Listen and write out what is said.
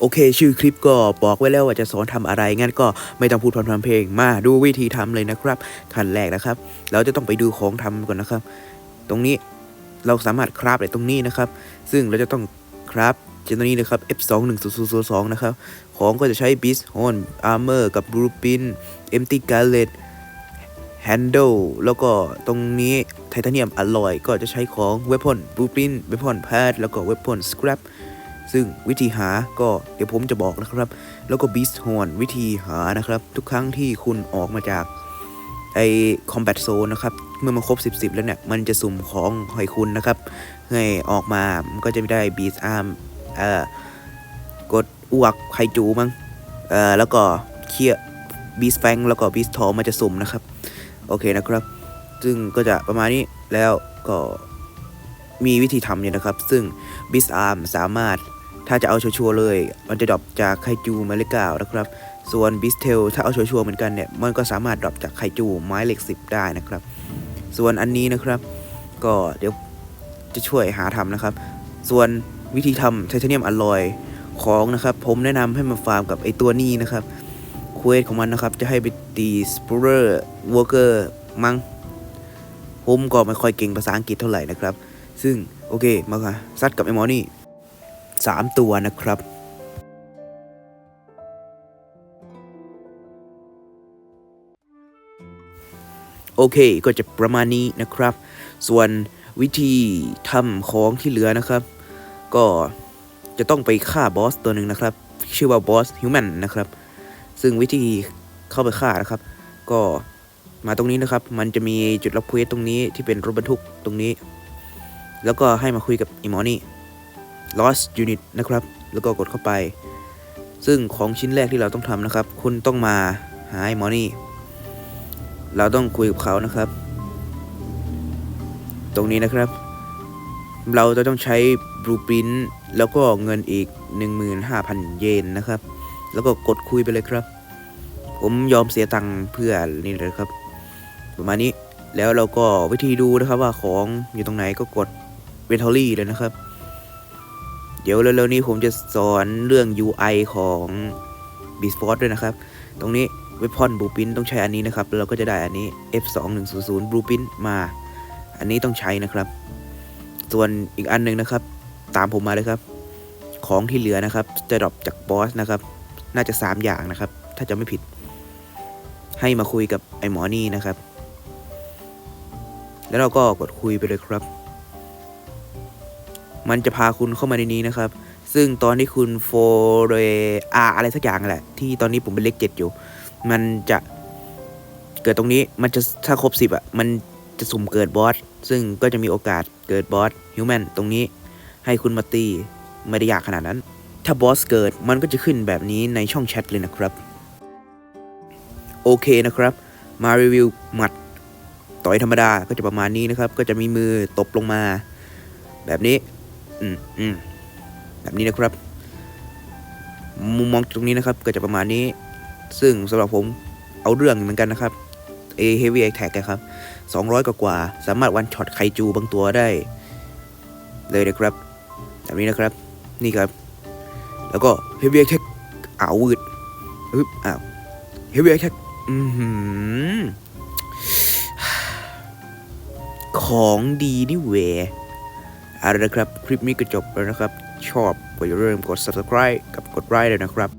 โอเค ชื่อคลิปก็บอกไว้แล้วว่าจะสอนทำอะไร งั้นก็ไม่ต้องพูดพร่ำๆเพลงมาดูวิธีทำเลยนะครับขั้นแรกนะครับ เราจะต้องไปดูของทำก่อนนะครับ ตรงนี้เราสามารถคราฟได้ตรงนี้นะครับ ซึ่งเราจะต้องคราฟเจนตัวนี้นะครับ F21002 นะครับ ของก็จะใช้ Beast Horn Armor กับ Blueprint Empty Gauntlet Handle แล้วก็ตรงนี้ไทเทเนียมอลอยก็จะใช้ของ Weapon Blueprint Weapon Pad แล้วก็ Weapon Scrap ซึ่งวิธีหาก็เดี๋ยวผมจะบอกนะครับ แล้วก็ Beast Horn วิธีหานะครับ ทุกครั้งที่คุณออกมาจากไอ Combat Zone นะครับ เมื่อมันครบ 10 10 แล้วเนี่ย มันจะสุ่มของให้คุณนะครับ ให้ออกมา มันก็จะไม่ได้ Beast Arm เอ่อกดอวกไคจูมั้งเอ่อแล้วก็เคียบีสแฟงแล้วก็บีสทอมันจะสุ่มนะครับ โอเคนะครับ ซึ่งก็จะประมาณนี้แล้วก็มีวิธีทำเนี่ยนะครับ ซึ่งบิสอาร์มสามารถ ถ้าจะเอาชัวร์เลย มันจะดรอปจากไคจูไม้เลขเก้านะครับ ส่วนบิสเทลถ้าเอาชัวร์เหมือนกันเนี่ยมันก็สามารถดรอปจากไคจูไม้เลขสิบได้นะครับ ส่วนอันนี้นะครับ ก็เดี๋ยวจะช่วยหาทำนะครับ ส่วนวิธีทำไทเทเนียมอลลอยของนะครับ ผมแนะนำให้มาฟาร์มกับไอตัวนี้นะครับเควสของมันนะครับ จะให้ไปตีสปูเรอร์วอเกอร์มั้งผมก็ไม่ค่อยเก่งภาษาอังกฤษเท่าไหร่นะครับ ซึ่งโอเคมาค่ะซัดกับไอหมอนี่ สามตัวนะครับโอเคก็จะประมาณนี้นะครับ ส่วนวิธีทำของที่เหลือนะครับ ก็จะต้องไปฆ่าบอสตัวหนึ่งนะครับ ชื่อว่าบอสฮิวแมนนะครับ ซึ่งวิธีเข้าไปฆ่านะครับ ก็มาตรงนี้นะครับ มันจะมีจุดรับเควสตรงนี้ที่เป็นรถบรรทุกตรงนี้ แล้วก็ให้มาคุยกับอีมอนี่ lost unit นะครับ แล้วก็กดเข้าไป ซึ่งของชิ้นแรกที่เราต้องทำนะครับ คุณต้องมาหาไอ้หมอนี่ เราต้องคุยกับเขานะครับ ตรงนี้นะครับ เราจะต้องใช้บลูปรินต์แล้วก็เงินอีก 15,000 เยนนะครับ แล้วก็กดคุยไปเลยครับ ผมยอมเสียตังค์เพื่อนี่เลยครับ ประมาณนี้แล้วเราก็วิธีดูนะครับว่าของอยู่ตรงไหนก็กดเวนทอรี่เลยนะครับ เดี๋ยวเร็วๆนี้ผมจะสอนเรื่อง UI ของ b e a s t f o r c e ด้วยนะครับ ตรงนี้ Weapon Blueprint ต้องใช้อันนี้นะครับ เราก็จะได้อันนี้ F2100 Blueprint มา อันนี้ต้องใช้นะครับ ส่วนอีกอันหนึ่งนะครับ ตามผมมาเลยครับ ของที่เหลือนะครับ จะดรอปจากบอสนะครับ น่าจะ 3 อย่างนะครับ ถ้าจะไม่ผิด ให้มาคุยกับไอหมอนี่นะครับ แล้วเราก็กดคุยไปเลยครับ มันจะพาคุณเข้ามาในนี้นะครับ ซึ่งตอนที่คุณโฟเรอาอะไรสักอย่างแหละ ที่ตอนนี้ผมเป็นเลขเจ็ดอยู่ มันจะเกิดตรงนี้มันจะถ้าครบสิบอะ มันจะสุ่มเกิดบอส ซึ่งก็จะมีโอกาสเกิดบอสฮิวแมนตรงนี้ให้คุณมาตีไม่ได้ยากขนาดนั้น ถ้าบอสเกิดมันก็จะขึ้นแบบนี้ในช่องแชทเลยนะครับ โอเคนะครับ มารีวิวหมัดต่อยธรรมดาก็จะประมาณนี้นะครับ ก็จะมีมือตบลงมา แบบนี้ อืมอืมแบบนี้นะครับ มุมมองตรงนี้นะครับ ก็จะประมาณนี้ ซึ่งสำหรับผมเอาเรื่องเหมือนกันนะครับ A Heavy Attack นะครับ 200 กว่ากว่า สามารถวันช็อตไคจูบางตัวได้ เลยนะครับ แบบนี้นะครับ นี่ครับ แล้วก็ Heavy Attack อ้าวืดอึ๊บอ้าว Heavy Attack อือหือของดีนี่เว เอาละครับ คลิปนี้ก็จบแล้วนะครับ ชอบก็อย่าลืมกด subscribe กับกดไลค์เลยนะครับ